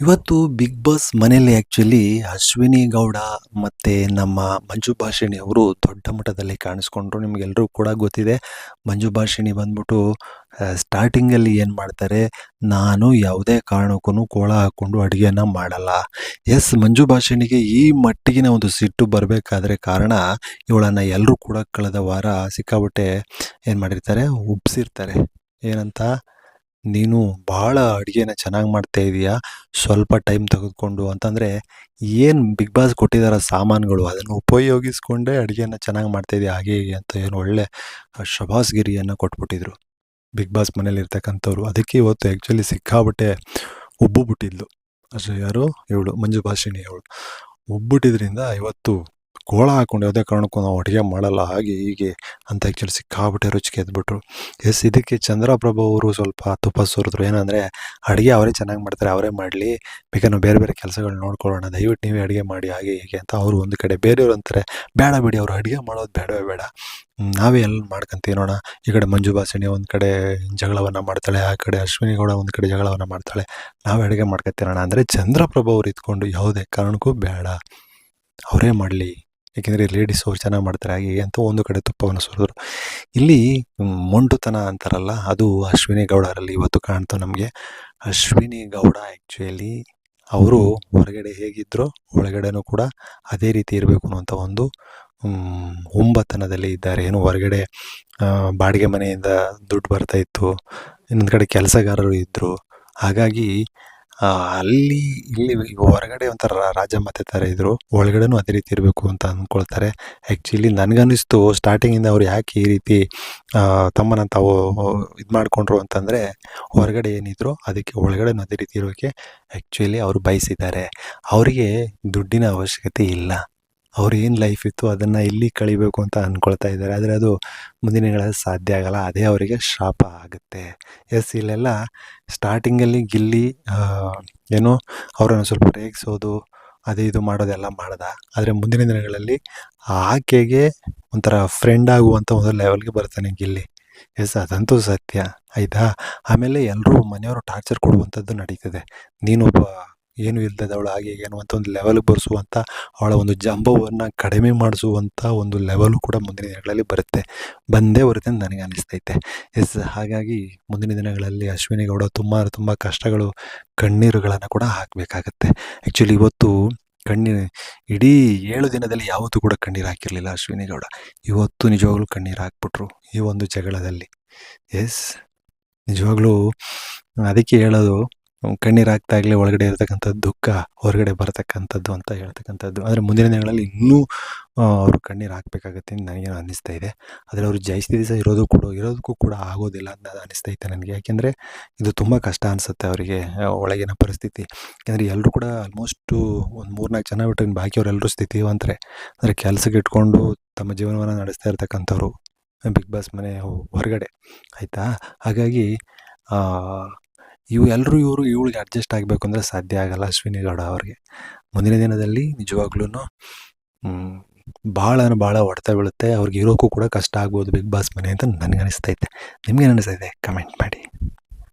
ಇವತ್ತು Bigg Boss ಮನೆಯಲ್ಲಿ actually Ashwini Gowda ಮತ್ತು ನಮ್ಮ ಮಂಜು ಭಾಷಿಣಿ ಅವರು ದೊಡ್ಡ ಮಟ್ಟದಲ್ಲಿ ಕಾಣಿಸ್ಕೊಂಡ್ರು ನಿಮಗೆಲ್ಲರೂ ಕೂಡ ಗೊತ್ತಿದೆ. ಮಂಜು ಭಾಷಿಣಿ ಬಂದ್ಬಿಟ್ಟು ಸ್ಟಾರ್ಟಿಂಗಲ್ಲಿ ಏನು ಮಾಡ್ತಾರೆ, ನಾನು ಯಾವುದೇ ಕಾರಣಕ್ಕೂ ಕೋಳ ಹಾಕ್ಕೊಂಡು ಅಡುಗೆಯನ್ನು ಮಾಡಲ್ಲ. ಎಸ್ ಮಂಜು ಭಾಷಿಣಿಗೆ ಈ ಮಟ್ಟಿಗಿನ ಒಂದು ಸಿಟ್ಟು ಬರಬೇಕಾದ್ರೆ ಕಾರಣ ಇವಳನ್ನು ಎಲ್ಲರೂ ಕೂಡ ಕಳೆದ ವಾರ ಸಿಕ್ಕಾಪಟ್ಟೆ ಏನು ಮಾಡಿರ್ತಾರೆ, ಉಬ್ಸಿರ್ತಾರೆ. ಏನಂತ? ನೀನು ಭಾಳ ಅಡುಗೆನ ಚೆನ್ನಾಗಿ ಮಾಡ್ತಾ ಇದೀಯಾ? ಸ್ವಲ್ಪ ಟೈಮ್ ತೆಗೆದುಕೊಂಡು ಅಂತಂದರೆ ಏನು ಬಿಗ್ ಬಾಸ್ ಕೊಟ್ಟಿದ್ದಾರೆ ಸಾಮಾನುಗಳು ಅದನ್ನು ಉಪಯೋಗಿಸ್ಕೊಂಡೇ ಅಡುಗೆನ ಚೆನ್ನಾಗಿ ಇದೀಯಾ? ಹಾಗೆ ಹೀಗೆ ಅಂತ ಏನು ಒಳ್ಳೆ ಶಭಾಸ್ಗಿರಿಯನ್ನು ಕೊಟ್ಬಿಟ್ಟಿದ್ರು. ಬಿಗ್ ಬಾಸ್ ಮನೇಲಿ ಇರ್ತಕ್ಕಂಥವ್ರು. ಅದಕ್ಕೆ ಇವತ್ತು ಆ್ಯಕ್ಚುಲಿ ಸಿಕ್ಕಾಬಿಟ್ಟೆ ಉಬ್ಬು ಬಿಟ್ಟಿದ್ಲು. ಯಾರು? ಇವಳು. ಮಂಜು ಭಾಷಿಣಿ ಅವಳು. ಉಬ್ಬಿಟ್ಟಿದ್ರಿಂದ ಇವತ್ತು ಕೋಳ ಹಾಕೊಂಡು ಯಾವುದೇ ಕಾರಣಕ್ಕೂ ನಾವು ಅಡುಗೆ ಮಾಡಲ್ಲ. ಹಾಗೆ ಹೀಗೆ ಅಂತ ಆ್ಯಕ್ಚುಲಿ ಸಿಕ್ಕಾಬಿಟ್ಟೆ ರುಚಿಗೆ ಎದ್ಬಿಟ್ರು. ಎಸ್ ಇದಕ್ಕೆ ಚಂದ್ರಪ್ರಭು ಅವರು ಸ್ವಲ್ಪ ತುಪ್ಪ ಸುರಿದ್ರು. ಏನಂದರೆ, ಅಡುಗೆ ಅವರೇ ಚೆನ್ನಾಗಿ ಮಾಡ್ತಾರೆ, ಅವರೇ ಮಾಡಲಿ. ಬೇಕಾದ್ರೆ ನಾವು ಬೇರೆ ಬೇರೆ ಕೆಲಸಗಳು ನೋಡ್ಕೊಳ್ಳೋಣ. ದಯವಿಟ್ಟು ನೀವೇ ಅಡುಗೆ ಮಾಡಿ, ಹಾಗೆ ಹೀಗೆ ಅಂತ ಅವರು ಒಂದು ಕಡೆ. ಬೇರೆಯವರು ಅಂತಾರೆ, ಬೇಡ ಬಿಡಿ, ಅವರು ಅಡುಗೆ ಮಾಡೋದು ಬೇಡವೇ ಬೇಡ ನಾವೇ ಎಲ್ಲ ಮಾಡ್ಕೊಂತೀನೋಣ ಈ ಕಡೆ ಮಂಜು ಬಾಸಣಿ ಒಂದು ಕಡೆ ಜಗಳವನ್ನು ಮಾಡ್ತಾಳೆ, ಆ ಕಡೆ ಅಶ್ವಿನಿ ಗೌಡ ಒಂದು ಕಡೆ ಜಗಳವನ್ನು ಮಾಡ್ತಾಳೆ. ನಾವೇ ಅಡುಗೆ ಮಾಡ್ಕೊತೀರೋಣ ಅಂದರೆ ಚಂದ್ರಪ್ರಭು ಅವ್ರು ಇದ್ಕೊಂಡು ಯಾವುದೇ ಕಾರಣಕ್ಕೂ ಬೇಡ. ಅವರೇ ಮಾಡಲಿ. ಏಕೆಂದರೆ ಲೇಡೀಸ್ ಅವ್ರು ಚೆನ್ನಾಗಿ ಮಾಡ್ತಾರೆ, ಹಾಗೆ ಅಂತ ಒಂದು ಕಡೆ ತುಪ್ಪವನ್ನು ಸುರಿದ್ರು. ಇಲ್ಲಿ ಮೊಂಡುತನ ಅಂತಾರಲ್ಲ, ಅದು ಅಶ್ವಿನಿ ಗೌಡರಲ್ಲಿ ಇವತ್ತು ಕಾಣ್ತು ನಮಗೆ. ಅಶ್ವಿನಿ ಗೌಡ ಆ್ಯಕ್ಚುಲಿ ಅವರು ಹೊರಗಡೆ ಹೇಗಿದ್ರೋ, ಒಳಗಡೆನೂ ಕೂಡ ಅದೇ ರೀತಿ ಇರಬೇಕು ಅನ್ನುವಂಥ ಒಂದು ಒಂಬತನದಲ್ಲಿ ಇದ್ದಾರೆ. ಏನು ಹೊರಗಡೆ ಬಾಡಿಗೆ ಮನೆಯಿಂದ ದುಡ್ಡು ಬರ್ತಾ ಇತ್ತು, ಇನ್ನೊಂದು ಕಡೆ ಕೆಲಸಗಾರರು ಇದ್ದರು ಹಾಗಾಗಿ ಅಲ್ಲಿ, ಇಲ್ಲಿ ಹೊರಗಡೆ ಒಂಥರ ಮತ್ತೆ ಥರ ಇದ್ದರು ಒಳಗಡೆನೂ ಅದೇ ರೀತಿ ಇರಬೇಕು ಅಂತ ಅಂದ್ಕೊಳ್ತಾರೆ ಆ್ಯಕ್ಚುಲಿ ನನಗನ್ನಿಸ್ತು ಸ್ಟಾರ್ಟಿಂಗಿಂದ ಅವ್ರು ಯಾಕೆ ಈ ರೀತಿ ತಮ್ಮನ ತಾವು ಇದು ಮಾಡಿಕೊಂಡ್ರು ಅಂತಂದರೆ ಹೊರಗಡೆ ಏನಿದ್ರು ಅದಕ್ಕೆ ಒಳಗಡೆನೂ ಅದೇ ರೀತಿ ಇರೋಕ್ಕೆ ಆ್ಯಕ್ಚುಲಿ ಅವರು ಬಯಸಿದ್ದಾರೆ. ಅವರಿಗೆ ದುಡ್ಡಿನ ಅವಶ್ಯಕತೆ ಇಲ್ಲ. ಅವ್ರು ಏನು ಲೈಫ್ ಇತ್ತು ಅದನ್ನು ಇಲ್ಲಿ ಕಳಿಬೇಕು ಅಂತ ಅಂದ್ಕೊಳ್ತಾ ಇದ್ದಾರೆ. ಆದರೆ ಅದು ಮುಂದಿನ ದಿನಗಳಲ್ಲಿ ಸಾಧ್ಯ ಆಗಲ್ಲ. ಅದೇ ಅವರಿಗೆ ಶಾಪ ಆಗುತ್ತೆ. ಎಸ್ ಇಲ್ಲೆಲ್ಲ ಸ್ಟಾರ್ಟಿಂಗಲ್ಲಿ ಗಿಲ್ಲಿ ಏನು ಅವರನ್ನು ಸ್ವಲ್ಪ ರೇಗಿಸೋದು, ಅದು ಇದು ಮಾಡೋದೆಲ್ಲ ಮಾಡ್ದ. ಆದರೆ ಮುಂದಿನ ದಿನಗಳಲ್ಲಿ ಆಕೆಗೆ ಒಂಥರ ಫ್ರೆಂಡ್ ಆಗುವಂಥ ಒಂದು ಲೆವೆಲ್ಗೆ ಬರ್ತಾನೆ ಗಿಲ್ಲಿ. ಎಸ್ ಅದಂತೂ ಸತ್ಯ. ಆಯಿತಾ? ಆಮೇಲೆ ಎಲ್ಲರೂ ಮನೆಯವರು ಟಾರ್ಚರ್ ಕೊಡುವಂಥದ್ದು ನಡೀತದೆ. ನೀನೊಬ್ಬ ಏನು ಇಲ್ಲದವಳು ಹಾಗೆ ಹೀಗೆ ಅನ್ನುವಂಥ ಒಂದು ಲೆವೆಲ್ಗೆ ಬರೆಸುವಂಥ ಅವಳ ಒಂದು ಜಂಬವನ್ನು ಕಡಿಮೆ ಮಾಡಿಸುವಂಥ ಒಂದು ಲೆವೆಲು ಕೂಡ ಮುಂದಿನ ದಿನಗಳಲ್ಲಿ ಬರುತ್ತೆ. ಬಂದೇ ಬರುತ್ತೆ ಅಂತ ನನಗೆ ಅನಿಸ್ತೈತೆ. ಎಸ್, ಹಾಗಾಗಿ ಮುಂದಿನ ದಿನಗಳಲ್ಲಿ ಅಶ್ವಿನಿ ಗೌಡ ತುಂಬ ತುಂಬ ಕಷ್ಟಗಳು, ಕಣ್ಣೀರುಗಳನ್ನು ಕೂಡ ಹಾಕಬೇಕಾಗತ್ತೆ. ಆ್ಯಕ್ಚುಲಿ ಇವತ್ತು ಕಣ್ಣೀರು ಇಡೀ ಏಳು ದಿನದಲ್ಲಿ ಯಾವತ್ತೂ ಕೂಡ ಕಣ್ಣೀರು ಹಾಕಿರಲಿಲ್ಲ ಅಶ್ವಿನಿ ಗೌಡ. ಇವತ್ತು ನಿಜವಾಗ್ಲೂ ಕಣ್ಣೀರು ಹಾಕ್ಬಿಟ್ರು ಈ ಒಂದು ಜಗಳದಲ್ಲಿ. ಎಸ್, ನಿಜವಾಗ್ಲೂ ಅದಕ್ಕೆ ಹೇಳೋದು ಕಣ್ಣೀರು ಹಾಕ್ದಾಗಲೇ ಒಳಗಡೆ ಇರತಕ್ಕಂಥದ್ದು ದುಃಖ, ಹೊರಗಡೆ ಬರತಕ್ಕಂಥದ್ದು ಅಂತ ಹೇಳ್ತಕ್ಕಂಥದ್ದು. ಆದರೆ ಮುಂದಿನ ದಿನಗಳಲ್ಲಿ ಇನ್ನೂ ಅವರು ಕಣ್ಣೀರು ಹಾಕಬೇಕಾಗತ್ತೆ ಅಂತ ನನಗೇನು ಅನ್ನಿಸ್ತಾ ಇದೆ. ಆದರೆ ಅವರು ಜಾಸ್ತಿ ದಿವಸ ಇರೋದು ಕೂಡ, ಇರೋದಕ್ಕೂ ಕೂಡ ಆಗೋದಿಲ್ಲ ಅಂತ ಅನ್ನಿಸ್ತೈತೆ ನನಗೆ. ಯಾಕೆಂದರೆ ಇದು ತುಂಬ ಕಷ್ಟ ಅನಿಸುತ್ತೆ ಅವರಿಗೆ ಒಳಗಿನ ಪರಿಸ್ಥಿತಿ. ಯಾಕೆಂದರೆ ಎಲ್ಲರೂ ಕೂಡ ಆಲ್ಮೋಸ್ಟು ಒಂದು ಮೂರ್ನಾಲ್ಕು ಜನ ಬಿಟ್ಟು ಬಾಕಿಯವರೆಲ್ಲರೂ ಸ್ಥಿತಿವಂತರೆ. ಅಂದರೆ ಕೆಲಸಕ್ಕೆ ಇಟ್ಕೊಂಡು ತಮ್ಮ ಜೀವನವನ್ನು ನಡೆಸ್ತಾ ಇರ್ತಕ್ಕಂಥವ್ರು ಬಿಗ್ ಬಾಸ್ ಮನೆ ಹೊರಗಡೆ. ಆಯಿತಾ? ಹಾಗಾಗಿ ಇವು ಎಲ್ಲರೂ ಇವರು ಇವಳಿಗೆ ಅಡ್ಜಸ್ಟ್ ಆಗಬೇಕು ಅಂದರೆ ಸಾಧ್ಯ ಆಗಲ್ಲ ಅಶ್ವಿನಿ ಗೌಡ ಅವ್ರಿಗೆ. ಮುಂದಿನ ದಿನದಲ್ಲಿ ನಿಜವಾಗ್ಲೂ ಭಾಳ ಭಾಳ ಹೊಡೆತ ಬೀಳುತ್ತೆ. ಅವ್ರಿಗೆ ಇರೋಕ್ಕೂ ಕೂಡ ಕಷ್ಟ ಆಗ್ಬೋದು ಬಿಗ್ ಬಾಸ್ ಮನೆ ಅಂತ ನನಗೆ ಅನಿಸ್ತೈತೆ ನಿಮ್ಗೆ ಅನಿಸ್ತೈತೆ ಕಮೆಂಟ್ ಮಾಡಿ.